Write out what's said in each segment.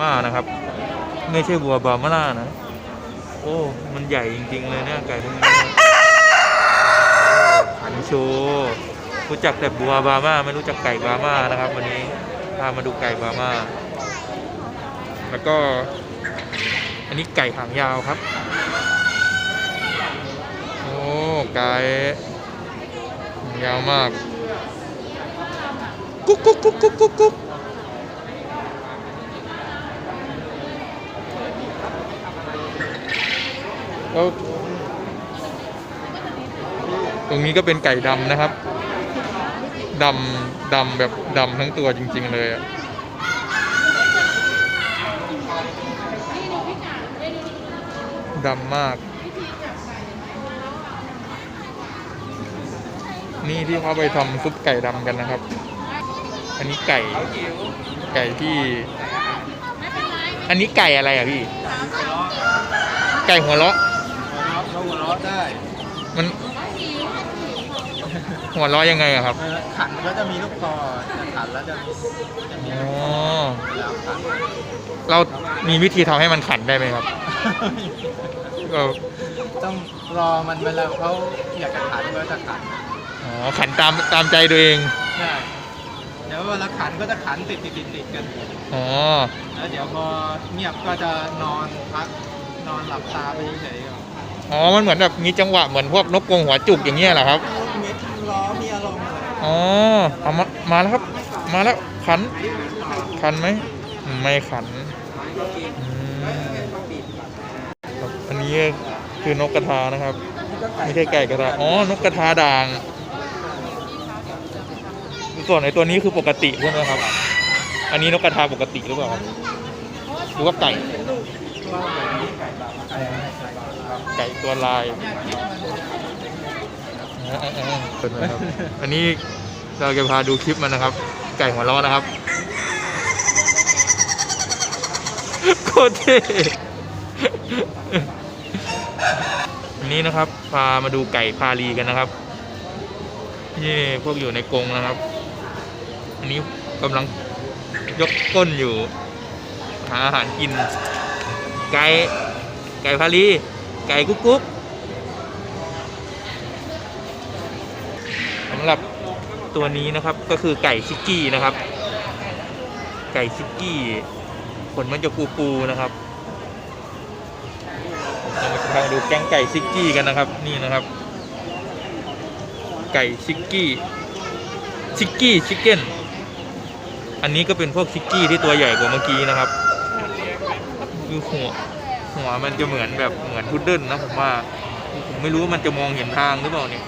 ม่านะครับ ไม่ใช่วัวบาม่านะ โอ้ มันใหญ่จริง ๆ เลยเนี่ยไก่พวกนี้ขันโชว์รู้จักแต่บัวบาม่าไม่รู้จักไก่บาม่านะครับ วันนี้พามาดูไก่บาม่าแล้วก็ อันนี้ไก่หางยาวครับ โอ้ไก่ยาวมาก กุ๊กกุ๊กกุ๊กกุ๊กกุ๊กกุ๊ก แล้วตรงนี้ก็เป็นไก่ดำนะครับดำดำแบบดำทั้งตัวจริง ๆ เลยอะดำมาก นี่ที่เขาไปทำซุปไก่ดำกันนะครับ อันนี้ไก่ ไก่ที่ อันนี้ไก่อะไรอะพี่ ไก่หัวเราะ เขาหัวเราะได้มันหัวเราะยังไงอะครับเออขันก็จะมีลูกคอจะขันแล้วจะจะมีอ๋อแล้วขันเรามีวิธีทำให้มันขันได้ไหมครับเออต้องรอมันเวลาเขาอยากจะขันก็จะขันอ๋อขันตามตามใจตัวเองใช่เดี๋ยวเวลาขันก็จะขันติดติดติดติดกัน อ๋อแล้วเดี๋ยวพอเงียบก็จะนอนพักนอนหลับตาไปเฉยๆก่อน อ๋อ มันเหมือนแบบมีจังหวะเหมือนพวกนกกรงหัวจุกอย่างเงี้ยเหรอครับเม็ดล้อมีอารมณ์อ๋อเอามามาแล้วครับ มาแล้วขัน ขันไหม ไม่ขันอืมครับอันนี้คือนกกระทานะครับ ไม่ใช่ไก่กระทา อ๋อ นกกระทาด่าง ส่วนไอตัวนี้คือปกติใช่ไหมครับ อันนี้นกกระทาปกติหรือเปล่าครับหรือว่าไก่ ไก่ ไก่ตัวลายอ่าๆๆเป็นไงครับอันนี้เราจะพาดูคลิปมันนะครับ ไก่หัวล้อนะครับโคตรเท่อันนี้นะครับ พามาดูไก่พาลีกันนะครับนี่พวกอยู่ในกรงนะครับ อันนี้กำลังยกก้นอยู่ หาอาหารกิน ไก่ไก่พาลี ไก่กุ๊กกุ๊กสำหรับตัวนี้นะครับก็คือไก่ชิกกี้นะครับ ไก่ชิกกี้ขนมันจะปูปูๆนะครับเรามาทางดูแกงไก่ชิกกี้กันนะครับ นี่นะครับ ไก่ชิกกี้ชิกกี้ชิคเก้นอันนี้ก็เป็นพวกชิกกี้ที่ตัวใหญ่กว่าเมื่อกี้นะครับคือหัว หัวมันจะเหมือนแบบเหมือนพุดเดิ้ลนะผมว่าผมไม่รู้ว่ามันจะมองเห็นทางหรือเปล่าเนี่ย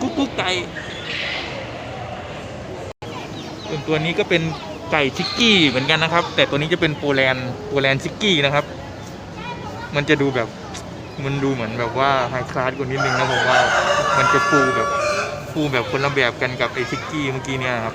กุ๊กกุ๊กไก่ส่วนตัวนี้ก็เป็นไก่ชิกกี้เหมือนกันนะครับ แต่ตัวนี้จะเป็นโปแลนด์โปแลนด์ชิกกี้นะครับ มันจะดูแบบมันดูเหมือนแบบว่าไฮคลาสกว่านิดนึงนะผมว่า มันจะฟูแบบฟูแบบคนละแบบกันกับไอชิกกี้เมื่อกี้เนี่ยครับ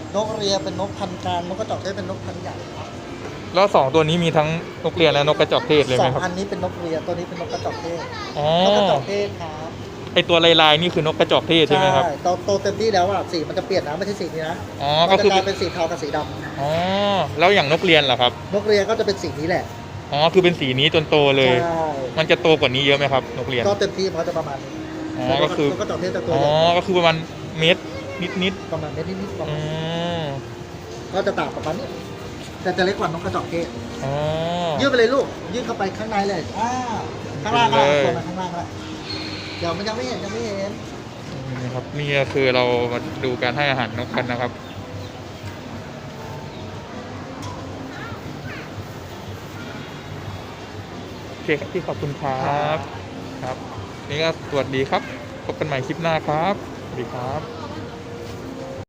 นกเรียเป็นนกพันธุ์กลางนกกระจอกเทศเป็นนกพันธุ์ใหญ่แล้วสองตัวนี้มีทั้งนกเรียนและนกกระจอกเทศเลยสไหอมงครับ อันนี้เป็นนกเรียตัวนี้เป็นนกกระจอกเทศอ๋อนกกระจอกเทศครับไอตัวลายๆนี่คือนกกระจอกเทศใช่ไหมครับโตโตเต็มที่แล้วอะสีมันจะเปลี่ยนนะไม่ใช่สีนี้นะอ๋อ มัก็นจะคือกลายเป็นสีเทากับสีดำอ๋อ แล้วอย่างนกเรียนเหรอครับ นกเรียก็จะเป็นสีนี้แหละอ๋อ คือเป็นสีนี้จนโตเลย ใช่มันจะโตกว่านี้เยอะไหมครับ นกเรียน ก็เต็มที่เขาจะประมาณนี้อ๋อแต่นก็คือนกกระจอกเทศจะตัวอ๋อ ใหญ่ก็คือประมาณเมตรนิดประมาณเม็ดนิดๆประๆอ๋มาอณ ก็จะต่างประมาณนี้แต่จะเล็กกว่านกกระจอกเทศอ๋อ ยื่นไปเลยลูก ยื่นเข้าไปข้างในเลยอ่าข้างล่างก็เลยตัวมาข้างล่างละเดี๋ยวมันยังไม่เห็นยังไม่เห็นนี่ครับนี่ก็คือเรามาดูการให้อาหารนกกันนะครับ โอเคครับพี่ขอบคุณครับ ครับ นี่ก็สวัสดีครับ พบกันใหม่คลิปหน้าครับ สวัสดีครับ